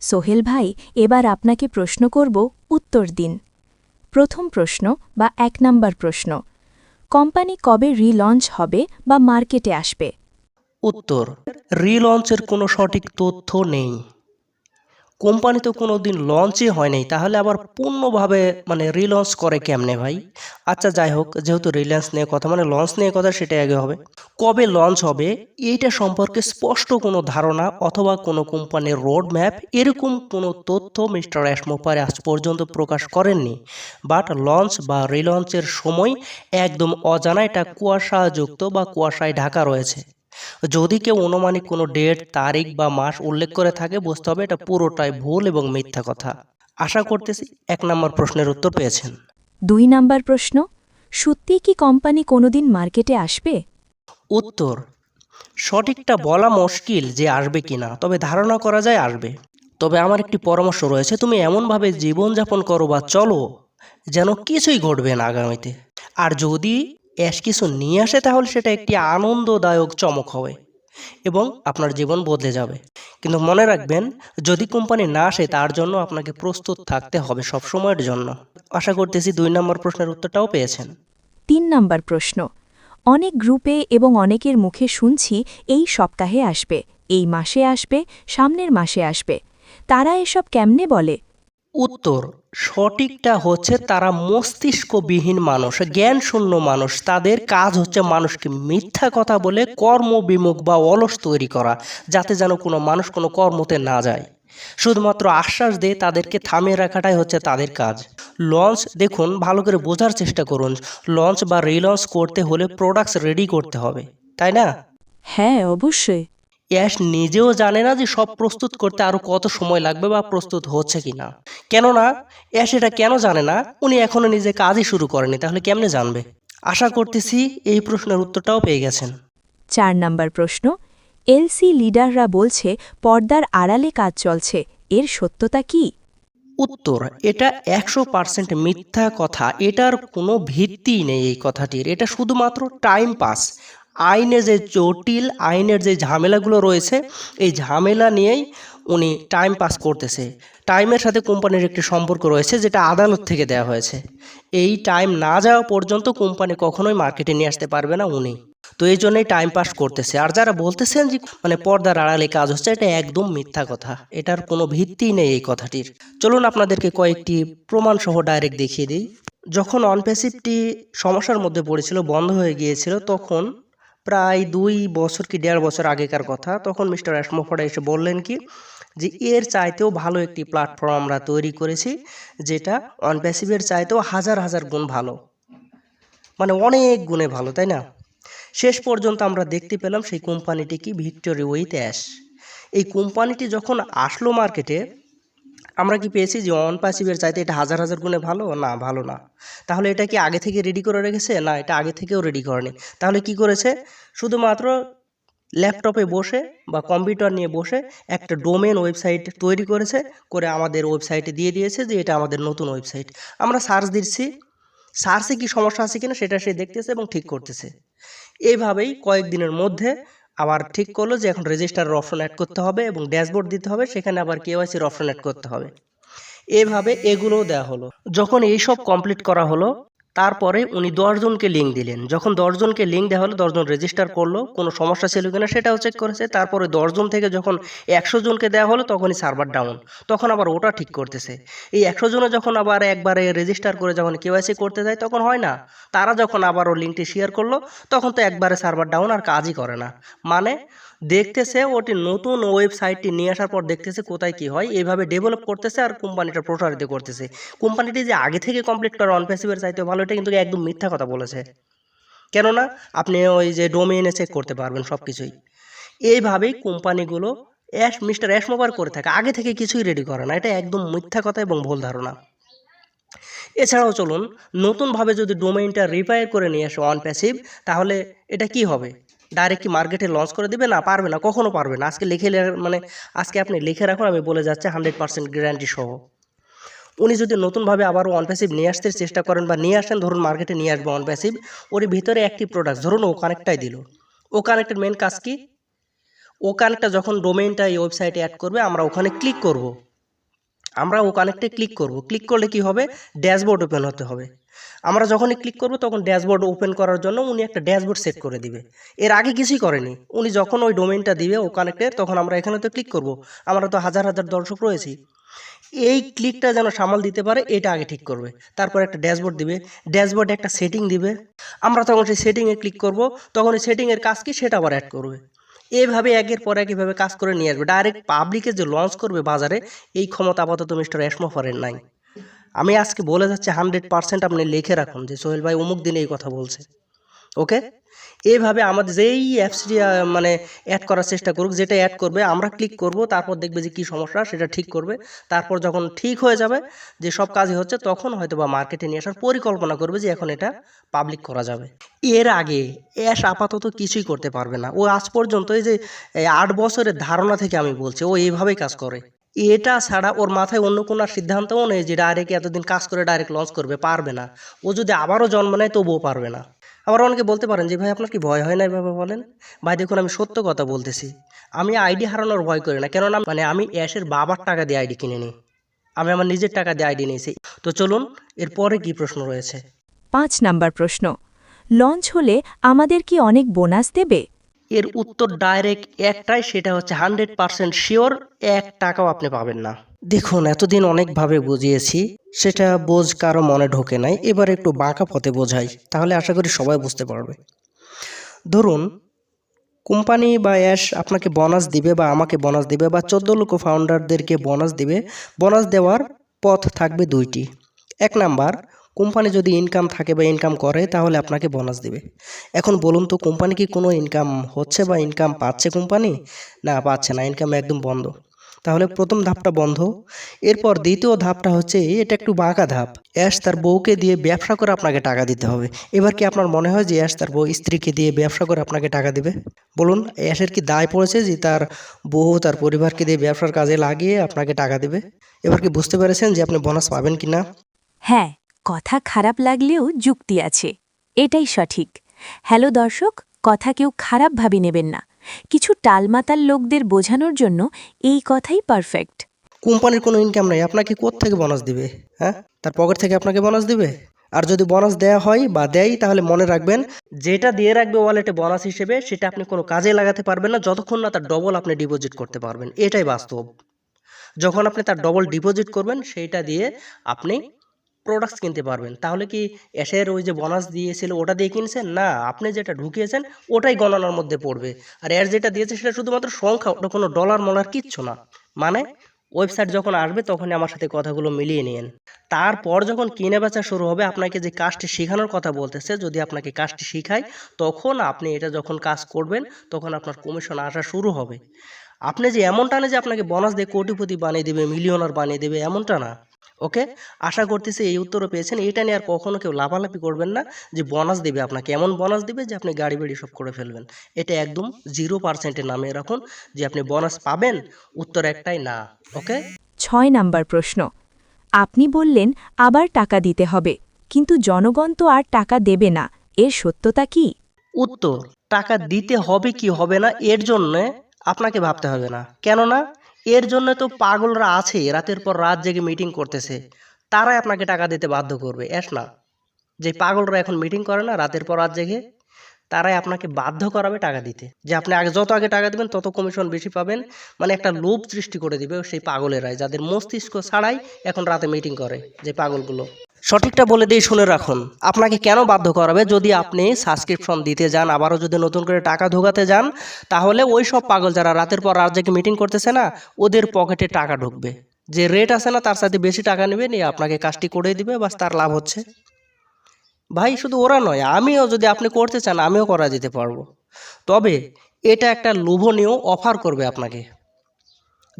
সোহেল ভাই, এবার আপনাকে প্রশ্ন করব উত্তর দিন। প্রথম প্রশ্ন বা এক নম্বর প্রশ্ন, কোম্পানি কবে রিলঞ্চ হবে বা মার্কেটে আসবে? উত্তর, রিলঞ্চের কোনো সঠিক তথ্য নেই। কোম্পানি তো কোনো দিন লঞ্চই হয় নাই, তাহলে আবার পূর্ণভাবে মানে রিলঞ্চ করে কেমনে ভাই? আচ্ছা যাই হোক, যেহেতু রিলায়েন্স নিয়ে কথা মানে লঞ্চ নিয়ে কথা, সেটাই আগে হবে। কবে লঞ্চ হবে, এইটা সম্পর্কে স্পষ্ট কোনো ধারণা অথবা কোনো কোম্পানির রোড ম্যাপ এরকম কোনো তথ্য মিস্টার অ্যাসমোপারে আজ পর্যন্ত প্রকাশ করেননি। বাট লঞ্চ বা রিলঞ্চের সময় একদম অজানা এটা কুয়াশাযুক্ত বা কুয়াশায় ঢাকা রয়েছে। যদি কেউ অনুমানিক কোনো ডেট তারিখ বা মাস উল্লেখ করে থাকে বুঝতে হবে এটা পুরোটাই ভুল এবং মিথ্যা কথা। আশা করতেছি এক নম্বর প্রশ্নের উত্তর পেয়েছেন। দুই নাম্বার প্রশ্ন সত্যি কি কোম্পানি কোনোদিন মার্কেটে আসবে? উত্তর সঠিকটা বলা মুশকিল যে আসবে কিনা তবে ধারণা করা যায় আসবে। তবে আমার একটি পরামর্শ রয়েছে তুমি এমনভাবে জীবনযাপন করো বা চলো যেন কিছুই ঘটবে না আগামীতে। আর যদি অ্যাশ কিছু নিয়ে আসে তাহলে সেটা একটি আনন্দদায়ক চমক হবে এবং আপনার জীবন বদলে যাবে। কিন্তু মনে রাখবেন যদি কোম্পানি না আসে তার জন্য আপনাকে প্রস্তুত থাকতে হবে সব সময়ের জন্য। আশা করতেছি দুই নম্বর প্রশ্নের উত্তরটাও পেয়েছেন। তিন নম্বর প্রশ্ন অনেক গ্রুপে এবং অনেকের মুখে শুনছি এই সপ্তাহে আসবে এই মাসে আসবে সামনের মাসে আসবে। তারা এসব কেমনে বলে? উত্তর সঠিকটা হচ্ছে তারা মস্তিষ্কবিহীন মানুষ জ্ঞান শূন্য মানুষ। তাদের কাজ হচ্ছে মানুষকে মিথ্যা কথা বলে কর্মবিমুখ বা অলস তৈরি করা, যাতে যেন কোনো মানুষ কোনো কর্মতে না যায়। শুধুমাত্র আশ্বাস দিয়ে তাদেরকে থামিয়ে রাখাটাই হচ্ছে তাদের কাজ। লঞ্চ দেখুন, ভালো করে বোঝার চেষ্টা করুন। লঞ্চ বা রিলঞ্চ করতে হলে প্রোডাক্টস রেডি করতে হবে, তাই না? হ্যাঁ অবশ্যই। অ্যাশ নিজেও জানে না যে সব প্রস্তুত করতে আরও কত সময় লাগবে বা প্রস্তুত হচ্ছে কি না কেননা অ্যাশ এটা কেন জানে না? উনি এখনও নিজে কাজই শুরু করেনি তাহলে কেমনে জানবে? আশা করতেছি এই প্রশ্নের উত্তরটাও পেয়ে গেছেন। চার নাম্বার প্রশ্ন এলসি লিডাররা বলছে পর্দার আড়ালে কাজ চলছে এর সত্যতা কি? উত্তর এটা একশো পার্সেন্ট মিথ্যা কথা এটার কোনো ভিত্তি নেই এই কথাটির এটা শুধুমাত্র টাইম পাস। আইনে যে জটিল, আইনের যে ঝামেলাগুলো রয়েছে, এই ঝামেলা নিয়েই উনি টাইম পাস করতেছে। টাইমের সাথে কোম্পানির একটি সম্পর্ক রয়েছে, যেটা আদালত থেকে দেওয়া হয়েছে। এই টাইম না যাওয়া পর্যন্ত কোম্পানি কখনোই মার্কেটে নিয়ে আসতে পারবে না উনি। তো এই জন্যই টাইম পাস করতেছে। আর যারা বলতেছেন যে মানে পর্দার আড়ালে কাজ হচ্ছে, এটা একদম মিথ্যা কথা। এটার কোনো ভিত্তি নেই এই কথাটির। চলুন আপনাদেরকে কয়েকটি প্রমাণ সহ ডাইরেক্ট দেখিয়ে দিই। যখন অনপ্যাসিভটি সমস্যার মধ্যে পড়েছিল, বন্ধ হয়ে গিয়েছিল, তখন প্রায় দুই বছর কি দেড় বছর আগেকার কথা, তখন মিস্টার অ্যাসমোফোর্ড এসে বললেন কি, যে এর চাইতেও ভালো একটি প্ল্যাটফর্ম আমরা তৈরি করেছি, যেটা অনপ্যাসিভের চাইতেও হাজার হাজার গুণ ভালো। মানে অনেক গুণে ভালো, তাই না? শেষ পর্যন্ত আমরা দেখতে পেলাম সেই কোম্পানিটি কি ভিক্টোরি উইথ অ্যাশ এই কোম্পানিটি যখন আসলো মার্কেটে আমরা কি পেয়েছি যে অন প্যাসিভের চাইতে এটা হাজার হাজার গুণে ভালো? না ভালো না। তাহলে এটা কি আগে থেকে রেডি করে রেখেছে? না, এটা আগে থেকেও রেডি করেনি। তাহলে কি করেছে? শুধুমাত্র ল্যাপটপে বসে বা কম্পিউটার নিয়ে বসে একটা ডোমেন ওয়েবসাইট তৈরি করেছে, করে আমাদের ওয়েবসাইটে দিয়ে দিয়েছে যে এটা আমাদের নতুন ওয়েবসাইট। আমরা সার্চ দিচ্ছি, সার্চে কি সমস্যা আছে কিনা সেটা সে দেখতেছে এবং ঠিক করতেছে। এইভাবেই কয়েকদিনের মধ্যে আবার ঠিক করল যে এখন রেজিস্টারের অপশন অ্যাড করতে হবে এবং ড্যাশবোর্ড দিতে হবে, সেখানে আবার কেওয়াইসির অপশন অ্যাড করতে হবে। এভাবে এগুলোও দেওয়া হলো। যখন এইসব কমপ্লিট করা হলো তারপরে উনি দশজনকে লিঙ্ক দিলেন। যখন দশজনকে লিঙ্ক দেওয়া হলো দশজন রেজিস্টার করল, কোনো সমস্যা ছিল কিনা সেটাও চেক করেছে। তারপরে দশজন থেকে যখন একশো জনকে দেওয়া হলো, তখনই সার্ভার ডাউন তখন আবার ওটা ঠিক করতেছে। এই একশো জনে যখন আবার একবারে রেজিস্টার করে যখন কেওয়াইসি করতে যায়, তখন হয় না। তারা যখন আবার ও লিঙ্কটি শেয়ার করল, তখন তো একবারে সার্ভার ডাউন আর কাজই করে না। মানে দেখতেছে ওটি নতুন ওয়েবসাইটটি নিয়ে আসার পর দেখতেছে কোথায় কি হয় এইভাবে ডেভেলপ করতেছে আর কোম্পানিটা প্রসারিত করতেছে। কোম্পানিটি যে আগে থেকে কমপ্লিট করা অনপ্যাসিভের চাইতে ভালো এটা কিন্তু একদম মিথ্যা কথা বলেছে। কেননা আপনি ওই যে ডোমেইনে চেক করতে পারবেন সব কিছুই এইভাবেই কোম্পানিগুলো অ্যাশ মিস্টার অ্যাশ মোবার করে থাকে। আগে থেকে কিছুই রেডি করে না। এটা একদম মিথ্যা কথা এবং ভুল ধারণা। এছাড়াও চলুন, নতুনভাবে যদি ডোমেইনটা রিপেয়ার করে নিয়ে আসে অন প্যাসিভ তাহলে এটা কি হবে? ডাইরেক্ট কি মার্কেটে লঞ্চ করে দেবে? না, পারবে না। কখনও পারবে না। আজকে লিখে মানে আজকে আপনি লিখে রাখুন, আমি বলে যাচ্ছি হান্ড্রেড পার্সেন্ট গ্যারান্টি সহ। উনি যদি নতুনভাবে আবারও অন প্যাসিভ নিয়ে আসতে চেষ্টা করেন বা নিয়ে আসেন, ধরুন মার্কেটে নিয়ে আসবে অন প্যাসিভ ওর ভিতরে একটি প্রোডাক্ট ধরুন ও কানেক্টটাই দিল। ও কানেক্টের মেন কাজ কি? ও কানেক্টটা যখন ডোমেইনটা এই ওয়েবসাইটে অ্যাড করবে, আমরা ওখানে ক্লিক করব। আমরা ও কানেক্টে ক্লিক করব। ক্লিক করলে কি হবে? ড্যাশবোর্ড ওপেন হতে হবে। আমরা যখনই ক্লিক করব, তখন ড্যাশবোর্ড ওপেন করার জন্য উনি একটা ড্যাশবোর্ড সেট করে দিবে। এর আগে কিছুই করেনি। উনি যখন ওই ডোমেইনটা দিবে, ও কানেক্টের তখন আমরা এখানে তো ক্লিক করব। আমরা তো হাজার হাজার দর্শক রয়েছি। এই ক্লিকটা যেন সামাল দিতে পারে, এটা আগে ঠিক করবে। তারপর একটা ড্যাশবোর্ড দিবে। ড্যাশবোর্ডে একটা সেটিং দিবে। আমরা তখন সেই সেটিংয়ে ক্লিক করব। তখন ওই সেটিংয়ের কাজ কি, সেটা আবার অ্যাড করবে। এইভাবে একের পর এক এভাবে কাজ করে নিয়ে আসবে। ডাইরেক্ট পাবলিকে যে লঞ্চ করবে বাজারে, এই ক্ষমতা আপাতত মিস্টার অ্যাসমোফারের নাই। আমি আজকে বলে যাচ্ছি হান্ড্রেড পার্সেন্ট আপনি লিখে রাখুন যে সোহেল ভাই অমুক দিনে এই কথা বলছে। ওকে? এভাবে আমাদের যেই অ্যাপসটি মানে অ্যাড করার চেষ্টা করুক, যেটা অ্যাড করবে, আমরা ক্লিক করব, তারপর দেখবে যে কী সমস্যা, সেটা ঠিক করবে। তারপর যখন ঠিক হয়ে যাবে, যে সব কাজই হচ্ছে, তখন হয়তো বা মার্কেটে নিয়ে আসার পরিকল্পনা করবে যে এখন এটা পাবলিক করা যাবে। এর আগে অ্যাশ আপাতত কিছুই করতে পারবে না। ও আজ পর্যন্ত এই যে আট বছরের ধারণা থেকে আমি বলছি, ও এইভাবেই কাজ করে। এটা ছাড়া ওর মাথায় অন্য কোনো সিদ্ধান্তও নেই যে ডাইরেক্ট এতদিন কাজ করে ডাইরেক্ট লঞ্চ করবে, পারবে না। ও যদি আবারও জন্ম নেয়, তবুও পারবে না। আবার অনেকে বলতে পারেন যে ভাই আপনার কি ভয় হয় না এভাবে বলেন? ভাই দেখুন আমি সত্য কথা বলতেছি। আমি আইডি হারানোর ভয় করি না। কেননা মানে আমি অ্যাশের বাবার টাকা দিয়ে আইডি কিনে নিই। আমি আমার নিজের টাকা দিয়ে আইডি নিয়েছি। তো চলুন এরপরে কি প্রশ্ন রয়েছে? পাঁচ নাম্বার প্রশ্ন। লঞ্চ হলে আমাদের কি অনেক বোনাস দেবে? এর উত্তর ডাইরেক্ট একটাই সেটা হচ্ছে হান্ড্রেড পার্সেন্ট শিওর এক টাকাও আপনি পাবেন না। দেখুন, এতদিন অনেকভাবে বুঝিয়েছি, সেটা বোঝ কারও মনে ঢোকে নাই। এবার একটু বাঁকা পথে বোঝাই, তাহলে আশা করি সবাই বুঝতে পারবে। ধরুন, কোম্পানি বা অ্যাশ আপনাকে বোনাস দিবে বা আমাকে বোনাস দিবে বা চোদ্দ লক্ষ ফাউন্ডারদেরকে বোনাস দিবে বোনাস দেওয়ার পথ থাকবে দুইটি। এক নাম্বার, কোম্পানি যদি ইনকাম থাকে বা ইনকাম করে, তাহলে আপনাকে বোনাস দিবে। এখন বলুন তো, কোম্পানি কি কোনো ইনকাম হচ্ছে বা ইনকাম পাচ্ছে কোম্পানি? না, পাচ্ছে না ইনকাম একদম বন্ধ। তাহলে প্রথম ধাপটা বন্ধ। এরপর দ্বিতীয় ধাপটা হচ্ছে এটা একটু বাঁকা ধাপ। অ্যাশ তার বউকে দিয়ে ব্যবসা করে আপনাকে টাকা দিতে হবে। এবার কি আপনার মনে হয় যে অ্যাশ তার বউ স্ত্রীকে দিয়ে ব্যবসা করে আপনাকে টাকা দিবে? বলুন অ্যাশের কি দায় পড়েছে যে তার বউ তার পরিবারকে দিয়ে ব্যবসার কাজে লাগিয়ে আপনাকে টাকা দেবে? এবার কি বুঝতে পেরেছেন যে আপনি বোনাস পাবেন কি না? হ্যাঁ কথা খারাপ লাগলেও যুক্তি আছে। এটাই সঠিক। হ্যালো দর্শক কথা কেউ খারাপ ভাবি নেবেন না। কিছু টালমাতাল লোকদের বোঝানোর জন্য এই কথাই পারফেক্ট কোম্পানির কোনো ইনকাম নাই, আপনাকে থেকে বোনাস দিবে হ্যাঁ? তার পকেট থেকে আপনাকে বোনাস দিবে? আর যদি বোনাস দেয়া হয় বা দেয়, তাহলে মনে রাখবেন, যেটা দিয়ে রাখবে ওয়ালেটে বোনাস হিসেবে, সেটা আপনি কোনো কাজে লাগাতে পারবেন না, যতক্ষণ না তার ডবল আপনি ডিপোজিট করতে পারবেন। এটাই বাস্তব। যখন আপনি তার ডবল ডিপোজিট করবেন, সেইটা দিয়ে আপনি প্রোডাক্টস কিনতে পারবেন। তাহলে কি অ্যাশের ওই যে বোনাস দিয়েছিল ওটা দিয়ে কিনছেন? না, আপনি যেটা ঢুকিয়েছেন ওটাই গণনার মধ্যে পড়বে। আর অ্যাড যেটা দিয়েছে সেটা শুধুমাত্র সংখ্যা, ওটা কোনো ডলার মলার কিচ্ছু না। মানে ওয়েবসাইট যখন আসবে তখনই আমার সাথে কথাগুলো মিলিয়ে নিন তারপর যখন কিনে বেচা শুরু হবে, আপনাকে যে কাজটি শেখানোর কথা বলতেছে, যদি আপনাকে কাজটি শেখায়, তখন আপনি এটা যখন কাজ করবেন, তখন আপনার কমিশন আসা শুরু হবে। আপনি যে এমনটা না যে আপনাকে বোনাস দিয়ে কোটিপতি বানিয়ে দেবে মিলিয়নার বানিয়ে দেবে, এমনটা না। ওকে? আশা করতেছি এই উত্তরও পেয়েছেন। এইটা নিয়ে আর কখনো কেউ লাফালাফি করবেন না যে বোনাস দেবে আপনাকে। এমন বোনাস দেবে যে আপনি গাড়ি বাড়ি সব করে ফেলবেন। এটা একদম জিরো পার্সেন্টের নামে রাখুন যে আপনি বোনাস পাবেন উত্তর একটাই না ওকে? ছয় নাম্বার প্রশ্ন। আপনি বললেন আবার টাকা দিতে হবে কিন্তু জনগণ তো আর টাকা দেবে না। এর সত্যতা কি? উত্তর টাকা দিতে হবে কি হবে না এর জন্য আপনাকে ভাবতে হবে না। কেননা এর জন্য তো পাগলরা আছে, রাতের পর রাত জেগে মিটিং করতেছে। তারাই আপনাকে টাকা দিতে বাধ্য করবে, এস না? যে পাগলরা এখন মিটিং করে না, রাতের পর রাত জেগে, তারাই আপনাকে বাধ্য করাবে টাকা দিতে। যে আপনি আগে যত আগে টাকা দেবেন, তত কমিশন বেশি পাবেন। মানে একটা লোভ সৃষ্টি করে দিবে সেই পাগলেরাই, যাদের মস্তিষ্ক ছাড়াই এখন রাতে মিটিং করে যে পাগলগুলো। সঠিকটা বলে দিয়ে শুনে রাখুন। আপনাকে কেন বাধ্য করাবে যদি আপনি সাবস্ক্রিপশন দিতে যান, আবারও যদি নতুন করে টাকা ঢোকাতে যান, তাহলে ওই সব পাগল যারা রাতের পর রাত জেগে মিটিং করতেছে না, ওদের পকেটে টাকা ঢুকবে। যে রেট আছে না, তার সাথে বেশি টাকা নেবে, নিয়ে আপনাকে কাজটি করে দিবে, বাস তার লাভ হচ্ছে। ভাই, শুধু ওরা নয়, আমিও যদি আপনি করতে চান, আমিও করা যেতে পারব। তবে এটা একটা লোভনীয় অফার করবে আপনাকে।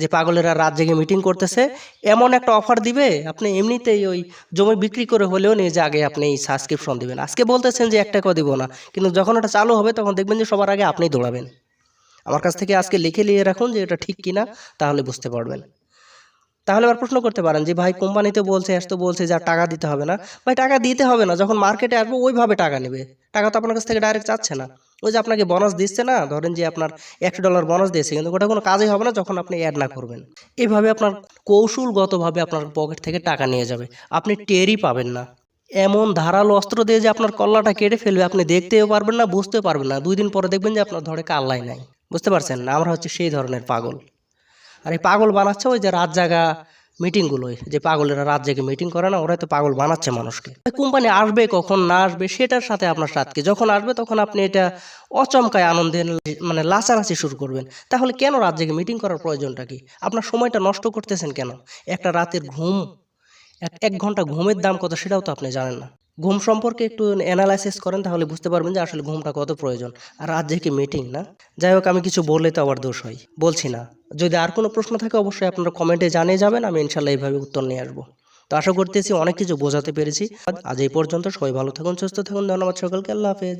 যে পাগলেরা রাত জেগে মিটিং করতেছে, এমন একটা অফার দিবে, আপনি এমনিতেই ওই জমি বিক্রি করে হলেও নিয়ে যে আগে আপনি সাবস্ক্রিপশন দিবেন। আজকে বলতেছেন যে এক টাকাও দিব না, কিন্তু যখন এটা চালু হবে তখন দেখবেন যে সবার আগে আপনি দৌড়াবেন। আমার কাছ থেকে আজকে লিখে নিয়ে রাখুন যে এটা ঠিক কিনা, তাহলে বুঝতে পারবেন। তাহলে আবার প্রশ্ন করতে পারেন যে, ভাই কোম্পানিতে বলছে, এস তো বলছে যে টাকা দিতে হবে না। ভাই, টাকা দিতে হবে না, যখন মার্কেটে আসব, ওইভাবে টাকা নেবে। টাকা তো আপনার কাছ থেকে ডাইরেক্ট চাচ্ছে না। ওই যে আপনাকে বোনাস দিচ্ছে না, ধরেন যে আপনার একশো ডলার বোনাস দিয়েছে, কিন্তু ওটা কোনো কাজই হবে না যখন আপনি অ্যাড না করবেন। এভাবে আপনার কৌশলগতভাবে আপনার পকেট থেকে টাকা নিয়ে যাবে। আপনি টেরই পাবেন না। এমন ধারালো অস্ত্র দিয়ে যে আপনার কল্লাটা কেটে ফেলবে, আপনি দেখতেও পারবেন না, বুঝতেও পারবেন না। দুই দিন পরে দেখবেন যে আপনার ধরে কাল্লাই নাই। বুঝতে পারছেন? আমরা হচ্ছে সেই ধরনের পাগল। আর এই পাগল বানাচ্ছে ওই যে রাত জাগা মিটিংগুলোই যে পাগলেরা রাত জেগে মিটিং করে না, ওরাই তো পাগল বানাচ্ছে মানুষকে। কোম্পানি আসবে কখন, না আসবে, সেটার সাথে আপনার সাথকে যখন আসবে, তখন আপনি এটা অচমকায় আনন্দে মানে লাচালাচি শুরু করবেন। তাহলে কেন রাত জেগে মিটিং করার প্রয়োজনটা কি? আপনার সময়টা নষ্ট করতেছেন কেন? একটা রাতের ঘুম এক ঘণ্টা ঘুমের দাম কত সেটাও তো আপনি জানেন না। ঘুম সম্পর্কে একটু অ্যানালাইসিস করেন তাহলে বুঝতে পারবেন যে আসলে ঘুমটা কত প্রয়োজন। আর রাত জেগে মিটিং না, যাই হোক আমি কিছু বললে তো আবার দোষ হয়। বলছি না। যদি আর কোনো প্রশ্ন থাকে অবশ্যই আপনারা কমেন্টে জানিয়ে যাবেন, আমি ইনশাল্লাহ এইভাবে উত্তর নিয়ে আসব। তো আশা করতেছি অনেক কিছু বোঝাতে পেরেছি। আজ এই পর্যন্ত সবাই ভালো থাকুন, সুস্থ থাকুন, ধন্যবাদ সকলকে, আল্লাহ হাফেজ।